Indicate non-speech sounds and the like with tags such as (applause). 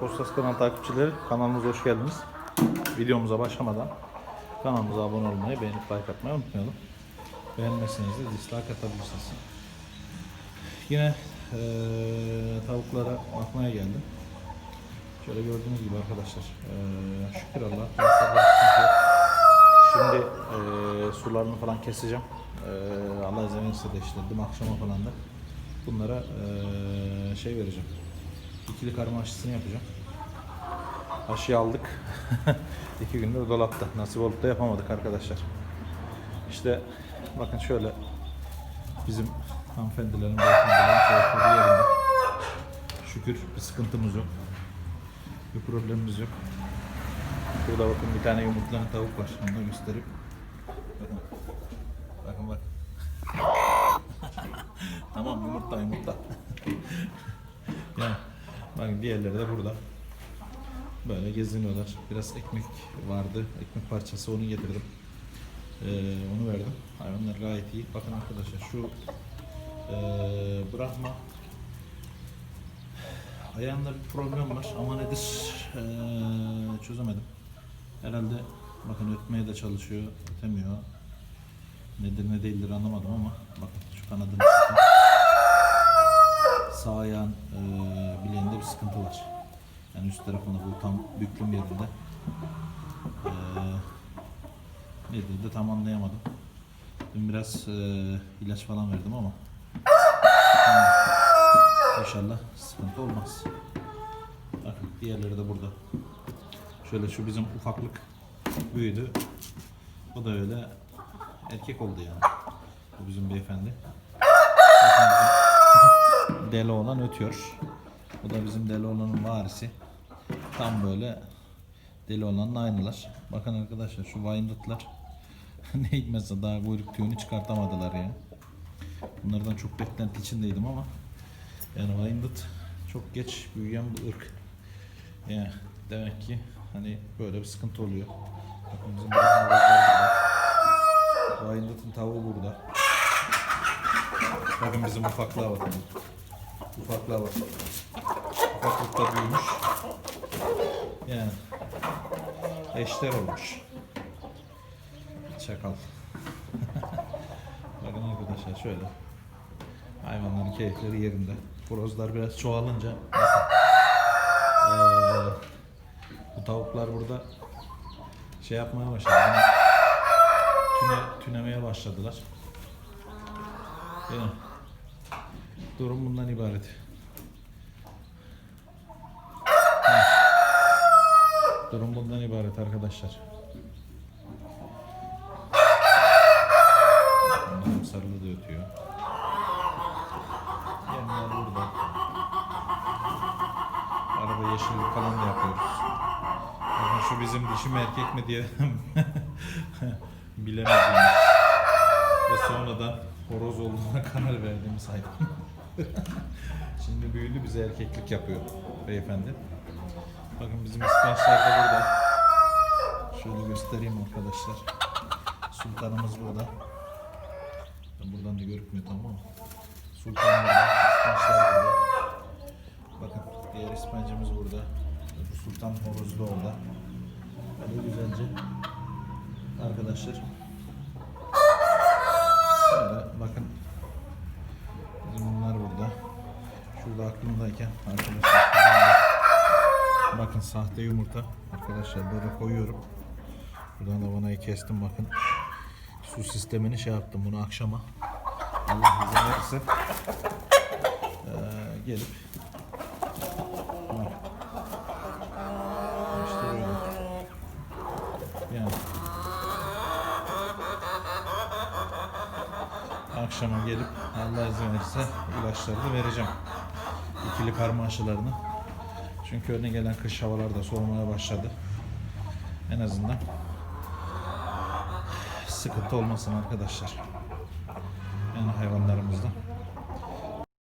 Postası kanal takipçileri kanalımıza hoş geldiniz. Videomuza başlamadan kanalımıza abone olmayı, beğenip like atmayı unutmayalım. Beğenmezseniz de dislike atabilirsiniz. Yine eee, tavuklara bakmaya geldim. Şöyle gördüğünüz gibi arkadaşlar. eee, şükür Allah. tavuklarda sıkıntı yok. Şimdi eee, sularını falan keseceğim. Eee Allah izin verirse de işte akşama falan da bunlara eee, şey vereceğim. İkili karma aşısını yapacağım. Aşıyı aldık. (laughs) İki gündür dolapta. Nasip olup da yapamadık arkadaşlar. İşte bakın şöyle bizim hanımefendilerin, yerinde. Şükür bir sıkıntımız yok. Bir problemimiz yok. Burada bakın bir tane yumurtlayan tavuk var. Onu da göstereyim. Bakın. Bakın bak. (laughs) tamam yumurta yumurta. (laughs) yani bakın diğerleri de burada. Böyle geziniyorlar. Biraz ekmek vardı. Ekmek parçası onu getirdim. Ee, onu verdim. Hayvanlar gayet iyi. Bakın arkadaşlar şu ee, Brahma ayağında bir problem var ama nedir ee, çözemedim. Herhalde bakın ötmeye de çalışıyor, ötemiyor. Nedir ne değildir anlamadım ama bakın şu kanadını sıkın. Sağ ayağın ee, bileğinde bir sıkıntı var. Yani üst tarafında bu tam büklüm yerinde. Ee, nedir de tam anlayamadım. Dün biraz ee, ilaç falan verdim ama İnşallah sıkıntı olmaz. Bakın diğerleri de burada. Şöyle şu bizim ufaklık büyüdü. O da öyle erkek oldu yani. Bu bizim beyefendi. Bakın bizim (laughs) deli olan ötüyor. Bu da bizim deli olanın varisi. Tam böyle deli olanın aynılar. Bakın arkadaşlar şu Wyandott'lar (laughs) ne hikmetse daha kuyruk tüyünü çıkartamadılar ya. Bunlardan çok beklenti içindeydim ama yani Wyandotte çok geç büyüyen bir ırk. Yani demek ki hani böyle bir sıkıntı oluyor. Bakın tavuğu burada. Bakın bizim ufaklığa bakın. Ufaklığa bakın. Ufaklıkta büyümüş. Yani eşler olmuş. Çakal. (laughs) bakın arkadaşlar şöyle. Hayvanların keyifleri yerinde. Horozlar biraz çoğalınca eee, bu tavuklar burada şey yapmaya başladı. Yine tüne, tünemeye başladılar. Yani, durum bundan ibaret. Durum bundan ibaret arkadaşlar. Bunların sarılı da ötüyor. Yemler burada. Araba yeşillik falan da yapıyoruz. Bakın şu bizim dişi mi erkek mi diye (laughs) bilemediğimiz ve sonradan horoz olduğuna karar verdiğimiz hayvan. (laughs) Şimdi büyüdü bize erkeklik yapıyor beyefendi. Bakın bizim ispençler de burada. Şöyle göstereyim arkadaşlar. Sultanımız burada. Buradan da görükmüyor tamam mı? Sultan burada, ispençler burada. Bakın diğer ispencimiz burada. Bu sultan horozu da orada. Böyle güzelce arkadaşlar. Şöyle bakın. Bizim bunlar burada. Şurada aklımdayken arkadaşlar. Bakın sahte yumurta. Arkadaşlar böyle koyuyorum. Buradan da vanayı kestim bakın. Su sistemini şey yaptım bunu akşama. Allah izin verirse eee, gelip. Yani akşama gelip Allah izin verirse ilaçlarını vereceğim. İkili karma aşılarını. Çünkü önüne gelen kış havalar da soğumaya başladı. En azından sıkıntı olmasın arkadaşlar. Yani hayvanlarımızda.